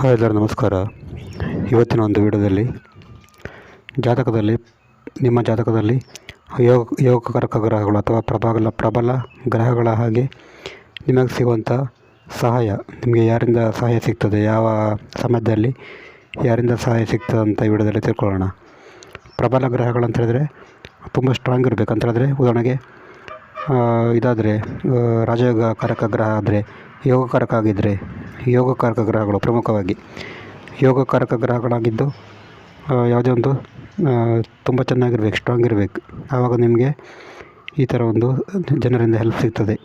Hi ಎಲ್ಲರೂ, ನಮಸ್ಕಾರ. ಇವತ್ತಿನ ಒಂದು ವಿಡಿಯೋದಲ್ಲಿ ಜಾತಕದಲ್ಲಿ, ನಿಮ್ಮ ಜಾತಕದಲ್ಲಿ ಯೋಗ ಯೋಗಕಾರಕ ಗ್ರಹಗಳು ಅಥವಾ ಪ್ರಬಲ ಪ್ರಬಲ ಗ್ರಹಗಳ ಹಾಗೆ ನಿಮಗೆ ಸಿಗುವಂಥ ಸಹಾಯ, ನಿಮಗೆ ಯಾರಿಂದ ಸಹಾಯ ಸಿಗ್ತದೆ, ಯಾವ ಸಮಯದಲ್ಲಿ ಯಾರಿಂದ ಸಹಾಯ ಸಿಗ್ತದೆ ಅಂತ ವಿಡಿಯೋದಲ್ಲಿ ತಿಳ್ಕೊಳ್ಳೋಣ. ಪ್ರಬಲ ಗ್ರಹಗಳಂತ ಹೇಳಿದ್ರೆ ತುಂಬ ಸ್ಟ್ರಾಂಗ್ ಇರಬೇಕು. ಅಂತ ಹೇಳಿದ್ರೆ ಉದಾಹರಣೆಗೆ ಇದಾದರೆ ರಾಜಯೋಗ ಕಾರಕ ಗ್ರಹ ಆದರೆ ಯೋಗಕಾರಕ ಆಗಿದ್ದರೆ ಯೋಗಕಾರಕ ಗ್ರಹಗಳು ಪ್ರಮುಖವಾಗಿ. ಯೋಗಕಾರಕ ಗ್ರಹಗಳಾಗಿದ್ದು ಯಾವುದೇ ಒಂದು ತುಂಬ ಚೆನ್ನಾಗಿರ್ಬೇಕು ಸ್ಟ್ರಾಂಗ್ ಇರಬೇಕು ಆವಾಗ ನಿಮಗೆ ಈ ಥರ ಒಂದು ಜನರಿಂದ ಹೆಲ್ಪ್ ಸಿಗ್ತದೆ.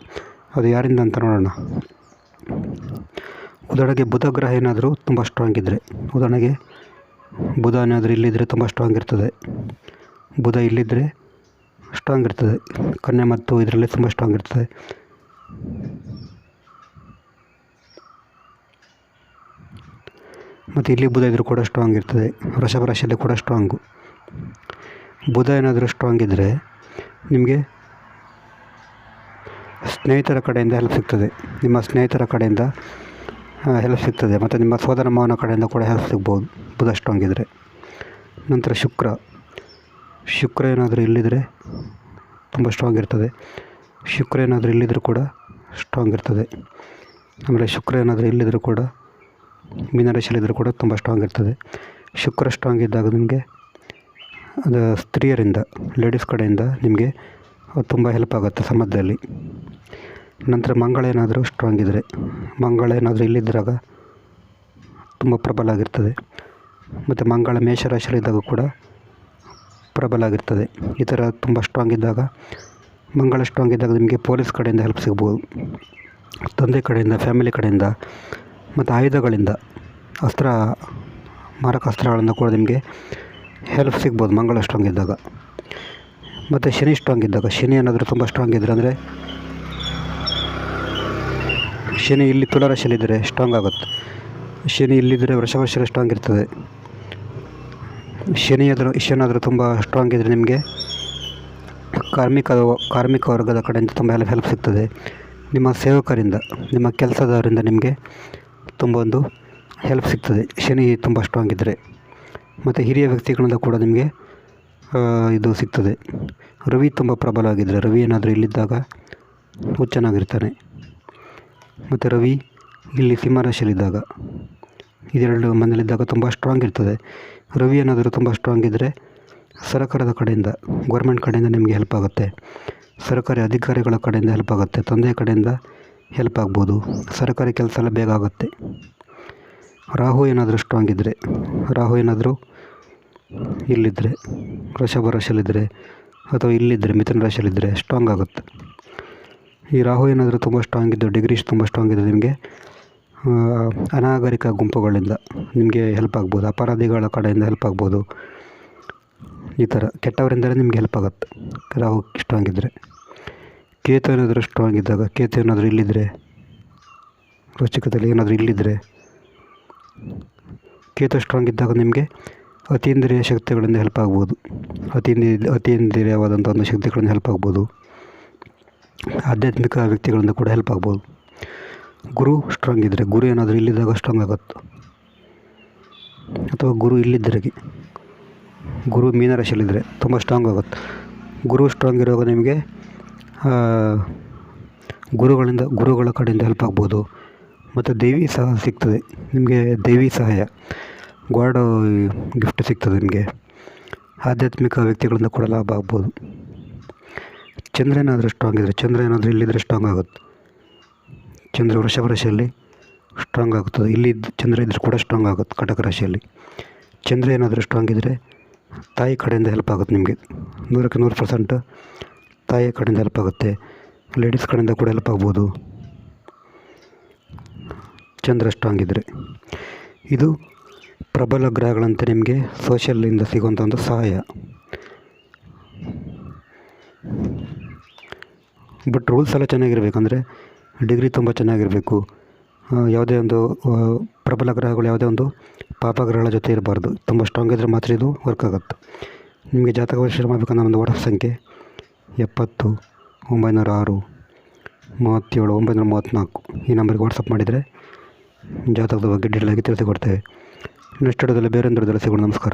ಅದು ಯಾರಿಂದ ಅಂತ ನೋಡೋಣ. ಉದಾಹರಣೆಗೆ ಬುಧ ಗ್ರಹ ಏನಾದರೂ ತುಂಬ ಸ್ಟ್ರಾಂಗ್ ಇದ್ದರೆ ಉದಾಹರಣೆಗೆ ಬುಧ ಏನಾದರೂ ಇಲ್ಲಿದ್ದರೆ ತುಂಬ ಸ್ಟ್ರಾಂಗ್ ಇರ್ತದೆ. ಬುಧ ಇಲ್ಲಿದ್ದರೆ ಸ್ಟ್ರಾಂಗ್ ಇರ್ತದೆ. ಕನ್ಯೆ ಮತ್ತು ಇದರಲ್ಲಿ ತುಂಬ ಸ್ಟ್ರಾಂಗ್ ಇರ್ತದೆ. ಮತ್ತು ಇಲ್ಲಿ ಬುಧ ಇದ್ದರೂ ಕೂಡ ಸ್ಟ್ರಾಂಗ್ ಇರ್ತದೆ. ವೃಷಭ ರಾಶಿಯಲ್ಲಿ ಕೂಡ ಸ್ಟ್ರಾಂಗು ಬುಧ ಏನಾದರೂ ಸ್ಟ್ರಾಂಗ್ ಇದ್ದರೆ ನಿಮಗೆ ಸ್ನೇಹಿತರ ಕಡೆಯಿಂದ ಹೆಲ್ಪ್ ಸಿಗ್ತದೆ. ನಿಮ್ಮ ಸ್ನೇಹಿತರ ಕಡೆಯಿಂದ ಹೆಲ್ಪ್ ಸಿಗ್ತದೆ. ಮತ್ತು ನಿಮ್ಮ ಸೋದರ ಮಾವನ ಕಡೆಯಿಂದ ಕೂಡ ಹೆಲ್ಪ್ ಸಿಗ್ಬೋದು. ಬುಧ ಸ್ಟ್ರಾಂಗ್ ಇದ್ದರೆ ನಂತರ ಶುಕ್ರ. ಶುಕ್ರ ಏನಾದರೂ ಇಲ್ಲಿದ್ದರೆ ತುಂಬ ಸ್ಟ್ರಾಂಗ್ ಇರ್ತದೆ. ಶುಕ್ರ ಏನಾದರೂ ಇಲ್ಲಿದ್ದರೂ ಕೂಡ ಸ್ಟ್ರಾಂಗ್ ಇರ್ತದೆ. ಆಮೇಲೆ ಶುಕ್ರ ಏನಾದರೂ ಇಲ್ಲಿದ್ದರೂ ಕೂಡ ಮೀನರಾಶಿಯಲ್ಲಿದ್ದರೂ ಕೂಡ ತುಂಬ ಸ್ಟ್ರಾಂಗ್ ಇರ್ತದೆ. ಶುಕ್ರ ಸ್ಟ್ರಾಂಗ್ ಇದ್ದಾಗ ನಿಮಗೆ ಅದು ಸ್ತ್ರೀಯರಿಂದ ಲೇಡೀಸ್ ಕಡೆಯಿಂದ ನಿಮಗೆ ತುಂಬ ಹೆಲ್ಪ್ ಆಗುತ್ತೆ ಸಮಾಜದಲ್ಲಿ ನಂತರ ಮಂಗಳ ಏನಾದರೂ ಸ್ಟ್ರಾಂಗ್ ಇದ್ದರೆ ಮಂಗಳ ಏನಾದರೂ ಇಲ್ಲಿದ್ದಾಗ ತುಂಬ ಪ್ರಬಲ ಆಗಿರ್ತದೆ. ಮತ್ತು ಮಂಗಳ ಮೇಷರಾಶಿಯಲ್ಲಿದ್ದಾಗ ಕೂಡ ಪ್ರಬಲ ಆಗಿರ್ತದೆ. ಈ ಥರ ತುಂಬ ಸ್ಟ್ರಾಂಗ್ ಇದ್ದಾಗ, ಮಂಗಳ ಸ್ಟ್ರಾಂಗ್ ಇದ್ದಾಗ ನಿಮಗೆ ಪೊಲೀಸ್ ಕಡೆಯಿಂದ ಹೆಲ್ಪ್ ಸಿಗ್ಬೋದು. ತಂದೆ ಕಡೆಯಿಂದ ಫ್ಯಾಮಿಲಿ ಕಡೆಯಿಂದ ಮತ್ತು ಆಯುಧಗಳಿಂದ ಅಸ್ತ್ರ ಮಾರಕ ಅಸ್ತ್ರಗಳಿಂದ ಕೂಡ ನಿಮಗೆ ಹೆಲ್ಪ್ ಸಿಗ್ಬೋದು. ಮಂಗಳ ಸ್ಟ್ರಾಂಗ್ ಇದ್ದಾಗ. ಮತ್ತು ಶನಿ ಸ್ಟ್ರಾಂಗ್ ಇದ್ದಾಗ. ಶನಿ ಏನಾದರೂ ತುಂಬ ಸ್ಟ್ರಾಂಗ್ ಇದ್ದರೆ ಅಂದರೆ, ಶನಿ ಇಲ್ಲಿ ತುಲಾರಾಶಿಯಲ್ಲಿದ್ದರೆ ಸ್ಟ್ರಾಂಗ್ ಆಗುತ್ತೆ. ಶನಿ ಇಲ್ಲಿದ್ದರೆ ವರ್ಷ ರಾಶಿಯಲ್ಲಿ ಸ್ಟ್ರಾಂಗ್ ಇರ್ತದೆ. ಶನಿ ಆದರೂ ಶನಾದರೂ ತುಂಬ ಸ್ಟ್ರಾಂಗ್ ಇದ್ದರೆ ನಿಮಗೆ ಕಾರ್ಮಿಕ ಕಾರ್ಮಿಕ ವರ್ಗದ ಕಡೆಯಿಂದ ತುಂಬ ಹೆಲ್ಪ್ ಹೆಲ್ಪ್ ಸಿಗ್ತದೆ. ನಿಮ್ಮ ಸೇವಕರಿಂದ, ನಿಮ್ಮ ಕೆಲಸದವರಿಂದ ನಿಮಗೆ ತುಂಬ ಒಂದು ಹೆಲ್ಪ್ ಸಿಗ್ತದೆ. ಶನಿ ತುಂಬ ಸ್ಟ್ರಾಂಗ್ ಇದ್ದರೆ ಮತ್ತು ಹಿರಿಯ ವ್ಯಕ್ತಿಗಳಿಂದ ಕೂಡ ನಿಮಗೆ ಇದು ಸಿಗ್ತದೆ. ರವಿ ತುಂಬ ಪ್ರಬಲವಾಗಿದ್ದರೆ ರವಿ ಏನಾದರೂ ಇಲ್ಲಿದ್ದಾಗ ಹುಚ್ಚನಾಗಿರ್ತಾನೆ. ಮತ್ತು ರವಿ ಇಲ್ಲಿ ಸಿಂಹರಾಶಿಯಲ್ಲಿದ್ದಾಗ ಇದೆರಡು ಮನೆಯಲ್ಲಿದ್ದಾಗ ತುಂಬ ಸ್ಟ್ರಾಂಗ್ ಇರ್ತದೆ. ರವಿ ಏನಾದರೂ ತುಂಬ ಸ್ಟ್ರಾಂಗ್ ಇದ್ದರೆ ಸರ್ಕಾರದ ಕಡೆಯಿಂದ ಗೌರ್ಮೆಂಟ್ ಕಡೆಯಿಂದ ನಿಮಗೆ ಹೆಲ್ಪ್ ಆಗುತ್ತೆ. ಸರ್ಕಾರಿ ಅಧಿಕಾರಿಗಳ ಕಡೆಯಿಂದ ಹೆಲ್ಪ್ ಆಗುತ್ತೆ. ತಂದೆಯ ಕಡೆಯಿಂದ ಹೆಲ್ಪ್ ಆಗ್ಬೋದು. ಸರ್ಕಾರಿ ಕೆಲಸ ಎಲ್ಲ ಬೇಗ ಆಗುತ್ತೆ. ರಾಹು ಏನಾದರೂ ಸ್ಟ್ರಾಂಗ್ ಇದ್ದರೆ ರಾಹು ಏನಾದರೂ ಇಲ್ಲಿದ್ದರೆ ವೃಷಭ ರಾಶಿಯಲ್ಲಿದ್ದರೆ ಅಥವಾ ಇಲ್ಲಿದ್ದರೆ ಮಿಥುನ ರಾಶಿಯಲ್ಲಿದ್ದರೆ ಸ್ಟ್ರಾಂಗ್ ಆಗುತ್ತೆ ಈ ರಾಹು ಏನಾದರೂ ತುಂಬ ಸ್ಟ್ರಾಂಗ್ ಇದ್ದು ಡಿಗ್ರೀಸ್ ತುಂಬ ಸ್ಟ್ರಾಂಗ್ ಇದ್ದರೆ ನಿಮಗೆ ಅನಾಗರಿಕ ಗುಂಪುಗಳಿಂದ ನಿಮಗೆ ಹೆಲ್ಪ್ ಆಗ್ಬೋದು. ಅಪರಾಧಿಗಳ ಕಡೆಯಿಂದ ಹೆಲ್ಪ್ ಆಗ್ಬೋದು. ಈ ಥರ ಕೆಟ್ಟವರಿಂದಲೇ ನಿಮಗೆ ಹೆಲ್ಪ್ ಆಗುತ್ತೆ. ರಾಹು ಸ್ಟ್ರಾಂಗ್ ಇದ್ದರೆ ಕೇತು ಏನಾದರೂ ಸ್ಟ್ರಾಂಗ್ ಕೇತು ಏನಾದರೂ ಇಲ್ಲಿದ್ದರೆ ವೃಶ್ಚಿಕದಲ್ಲಿ ಏನಾದರೂ ಇಲ್ಲಿದ್ದರೆ ಕೇತು ಸ್ಟ್ರಾಂಗ್ ಇದ್ದಾಗ ನಿಮಗೆ ಅತೀಂದ್ರಿಯ ಶಕ್ತಿಗಳಿಂದ ಹೆಲ್ಪ್ ಆಗ್ಬೋದು. ಅತೀಂದ್ರಿಯ, ಅತೀಂದ್ರಿಯವಾದಂಥ ಒಂದು ಶಕ್ತಿಗಳಿಂದ ಹೆಲ್ಪ್ ಆಗ್ಬೋದು. ಆಧ್ಯಾತ್ಮಿಕ ವ್ಯಕ್ತಿಗಳಿಂದ ಕೂಡ ಹೆಲ್ಪ್ ಆಗ್ಬೋದು. ಗುರು ಸ್ಟ್ರಾಂಗ್ ಇದ್ದರೆ ಗುರು ಏನಾದರೂ ಇಲ್ಲಿದ್ದಾಗ ಸ್ಟ್ರಾಂಗ್ ಆಗುತ್ತೆ? ಅಥವಾ ಗುರು ಇಲ್ಲಿದ್ದರೆ ಗುರು ಮೀನರಾಶಿಯಲ್ಲಿದ್ದರೆ ತುಂಬ ಸ್ಟ್ರಾಂಗ್ ಆಗುತ್ತೆ? ಗುರು ಸ್ಟ್ರಾಂಗ್ ಇರುವಾಗ ನಿಮಗೆ ಗುರುಗಳಿಂದ, ಗುರುಗಳ ಕಡೆಯಿಂದ ಹೆಲ್ಪ್ ಆಗ್ಬೋದು. ಮತ್ತು ದೇವಿ ಸಹ ಸಿಗ್ತದೆ. ನಿಮಗೆ ದೇವಿ ಸಹಾಯ. ಗಾಡ್ ಗಿಫ್ಟ್ ಸಿಗ್ತದೆ ನಿಮಗೆ. ಆಧ್ಯಾತ್ಮಿಕ ವ್ಯಕ್ತಿಗಳಿಂದ ಕೂಡ ಲಾಭ ಆಗ್ಬೋದು. ಚಂದ್ರ ಏನಾದರೂ ಸ್ಟ್ರಾಂಗ್ ಇದ್ದರೆ ಚಂದ್ರ ಏನಾದರೂ ಇಲ್ಲಿದ್ದರೆ ಸ್ಟ್ರಾಂಗ್ ಆಗುತ್ತೆ. ಚಂದ್ರ ವೃಷಭ ರಾಶಿಯಲ್ಲಿ ಸ್ಟ್ರಾಂಗ್ ಆಗುತ್ತದೆ. ಇಲ್ಲಿ ಚಂದ್ರ ಇದ್ದರೆ ಕೂಡ ಸ್ಟ್ರಾಂಗ್ ಆಗುತ್ತೆ ಕಟಕ ರಾಶಿಯಲ್ಲಿ. ಚಂದ್ರ ಏನಾದರೂ ಸ್ಟ್ರಾಂಗ್ ಇದ್ದರೆ ತಾಯಿ ಕಡೆಯಿಂದ ಹೆಲ್ಪ್ ಆಗುತ್ತೆ ನಿಮಗೆ. ನೂರಕ್ಕೆ ನೂರು ಪರ್ಸೆಂಟ್ ತಾಯಿಯ ಕಡೆಯಿಂದ ಹೆಲ್ಪ್ ಆಗುತ್ತೆ. ಲೇಡೀಸ್ ಕಡೆಯಿಂದ ಕೂಡ ಹೆಲ್ಪ್ ಆಗ್ಬೋದು. ಚಂದ್ರ ಸ್ಟ್ರಾಂಗ್ ಇದ್ದರೆ ಇದು ಪ್ರಬಲ ಗ್ರಹಗಳಂತೆ ನಿಮಗೆ ಸೋಷಲಿಂದ ಸಿಗುವಂಥ ಒಂದು ಸಹಾಯ. ಬಟ್ ರೂಲ್ಸ್ ಎಲ್ಲ ಚೆನ್ನಾಗಿರಬೇಕಂದ್ರೆ ಡಿಗ್ರಿ ತುಂಬ ಚೆನ್ನಾಗಿರಬೇಕು. ಯಾವುದೇ ಒಂದು ಪ್ರಬಲ ಗ್ರಹಗಳು ಯಾವುದೇ ಒಂದು ಪಾಪ ಗ್ರಹಗಳ ಜೊತೆ ಇರಬಾರ್ದು. ತುಂಬ ಸ್ಟ್ರಾಂಗ್ ಇದ್ದರೆ ಮಾತ್ರ ಇದು ವರ್ಕ್ ಆಗುತ್ತೆ. ನಿಮಗೆ ಜಾತಕ ಪರಿಶೀಲನೆ ಮಾಡಬೇಕಂದ್ರೆ ಒಂದು ವಾಟ್ಸಪ್ ಸಂಖ್ಯೆ. ಎಪ್ಪತ್ತು ಒಂಬೈನೂರ ಆರು ಮೂವತ್ತೇಳು ಒಂಬೈನೂರ ಮೂವತ್ತ್ನಾಲ್ಕು ಈ ನಂಬರ್ಗೆ ವಾಟ್ಸಪ್ ಮಾಡಿದರೆ ಜಾತಕದ ಬಗ್ಗೆ ಡೀಟೇಲಾಗಿ ತಿಳಿಸಿಕೊಡ್ತೇವೆ. ನೆಕ್ಸ್ಟ್ ಬೇರೆ ಬೇರೊಂದು ಸಿಗೋಣ. ನಮಸ್ಕಾರ.